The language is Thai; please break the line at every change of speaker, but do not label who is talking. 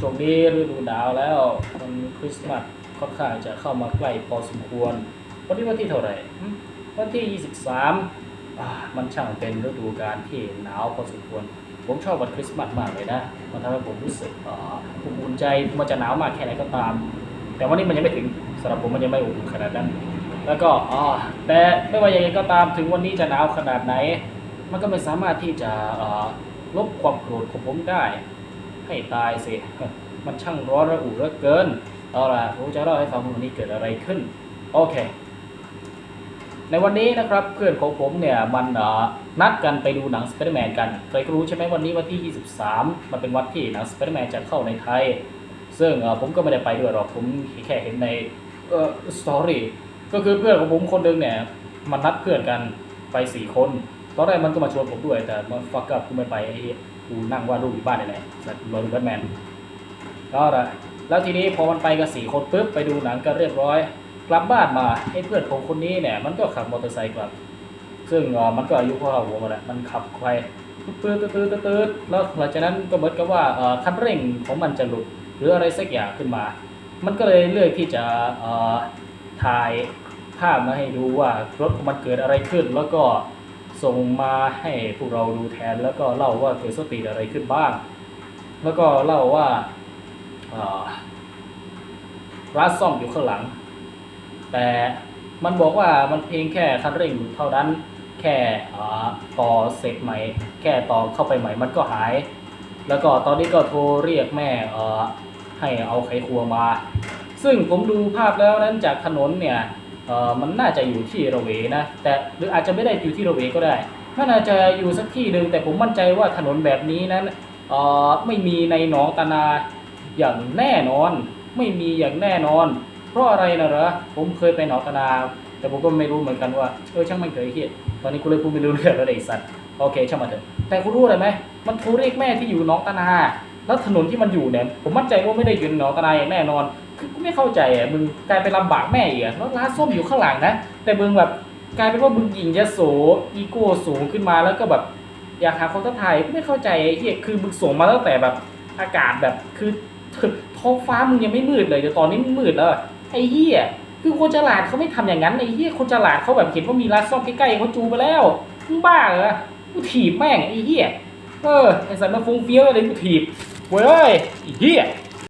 ช่วงนี้ฤดูหนาวแล้วมันคริสต์มาสค่อนข้างจะเข้ามาใกล้พอสมควร วันนี้วันที่เท่าไหร่ วันที่ 23อ่ามันช่างเป็นฤดูกาลที่หนาวพอสมควร ผมชอบวันคริสต์มาสมากเลยนะ มันทำให้ผมรู้สึกอบอุ่นใจ มันจะหนาวมากแค่ไหนก็ตาม แต่วันนี้มันยังไม่ถึงสำหรับผมมันยังไม่อบอุ่นขนาดนั้น แล้วก็อ่าแต่ไม่ว่าอย่างไรก็ตามถึงวันนี้จะหนาวขนาดไหน มันก็ไม่สามารถที่จะลบความโกรธของผมได้ ให้ตายสิมันช่างร้อนระอุเหลือเกินเอาล่ะผมจะเล่าให้ฟังวันนี้เกิดอะไรขึ้นโอเค ในวันนี้นะครับเพื่อนของผมเนี่ยมันนัดกันไปดูหนังสไปเดอร์แมนกันใครก็รู้ใช่ไหมวันนี้วันที่ 23 มันเป็นวันที่หนังสไปเดอร์แมนจะเข้าในไทย ซึ่งผมก็ไม่ได้ไปด้วยหรอกผมแค่เห็นในเออสตอรี่ก็คือเพื่อนของผมคนหนึ่งเนี่ยมันนัดเพื่อนกันไปสี่คน ตอนแรกมันก็มาชวนผมด้วย แต่มาฟักกับกูไม่ไปไอ้กูนั่งวาดรูปอยู่บ้านนี่แหละสัตว์รอดูแบทแมนก็ละแล้วทีนี้พอมันไปกันสี่คนปุ๊บไปดูหนังกันเรียบร้อย กลับบ้านมาไอ้เพื่อนผมคนนี้เนี่ย มันก็ขับมอเตอร์ไซค์กลับ ซึ่งมันก็อายุพอเราหัวมาแหละมันขับไปตืดตืดตืดตืดตืดแล้วหลังจากนั้นก็เหมือนกับว่าเออคันเร่งของมันจะหลุดหรืออะไรสักอย่างขึ้นมา มันก็เลยเลือกที่จะเออถ่ายภาพมาให้ดูว่ารถของมันเกิดอะไรขึ้น แล้วก็ ส่งมาให้พวกเราดูแทนแล้วก็เล่าว่าเกิดสติอะไรขึ้นบ้าง แล้วก็เล่าว่าร้านซ่อมอยู่ข้างหลัง แต่มันบอกว่ามันเพียงแค่คันเร่งเท่านั้นแค่ต่อเสร็จใหม่ แค่ต่อเข้าไปใหม่มันก็หาย แล้วก็ตอนนี้ก็โทรเรียกแม่ให้เอาไขควงมา ซึ่งผมดูภาพแล้วนั้นจากถนนเนี่ย เออมันน่าจะอยู่ที่ระเวนะ แต่หรืออาจจะไม่ได้อยู่ที่ระเวก็ได้มันอาจจะอยู่สักที่หนึ่งแต่ผมมั่นใจว่าถนนแบบนี้นั้นเอ่อไม่มีในหนองตานาอย่างแน่นอน ไม่มีอย่างแน่นอน เพราะอะไรนะเหรอผมเคยไปหนองตานา แต่ผมก็ไม่รู้เหมือนกันว่าเออช่างมันเถอะไอ้เฮียตอนนี้กูเลยพูดไม่รู้เรื่องแล้วไอ้สัตว์โอเคช่างมันเถอะแต่กูรู้อะไรไหมมันโทรเรียกแม่ที่อยู่หนองตานาแล้วถนนที่มันอยู่เนี่ยผมมั่นใจว่าไม่ได้อยู่ในหนองตานาอย่างแน่นอน คือกูไม่เข้าใจอะมึงกลายเป็นลำบากแม่อีกอะแล้วร้านส้มอยู่ข้างหลังนะ แต่มึงแบบกลายเป็นว่ามึงหยิงยโสอีโก้สูงขึ้นมาแล้วก็แบบอยากหาคนทักทายไม่เข้าใจไอ้เหี้ยคือมึงส่งมาตั้งแต่แบบอากาศแบบคือท้องฟ้ามึงยังไม่มืดเลยแต่ตอนนี้มันมืดแล้วไอ้เหี้ยคือคนฉลาดเขาไม่ทำอย่างนั้นไอ้เหี้ยคนฉลาดเขาแบบเห็นว่ามีร้านซ่อมใกล้ๆเขาจูไปแล้วมึงบ้าเหรอกูถีบแม่งไอ้เหี้ยเออไอ้สัตว์มาฟุ้งเฟี้ยวอะไรกูถีบเว้ยไอ้เหี้ย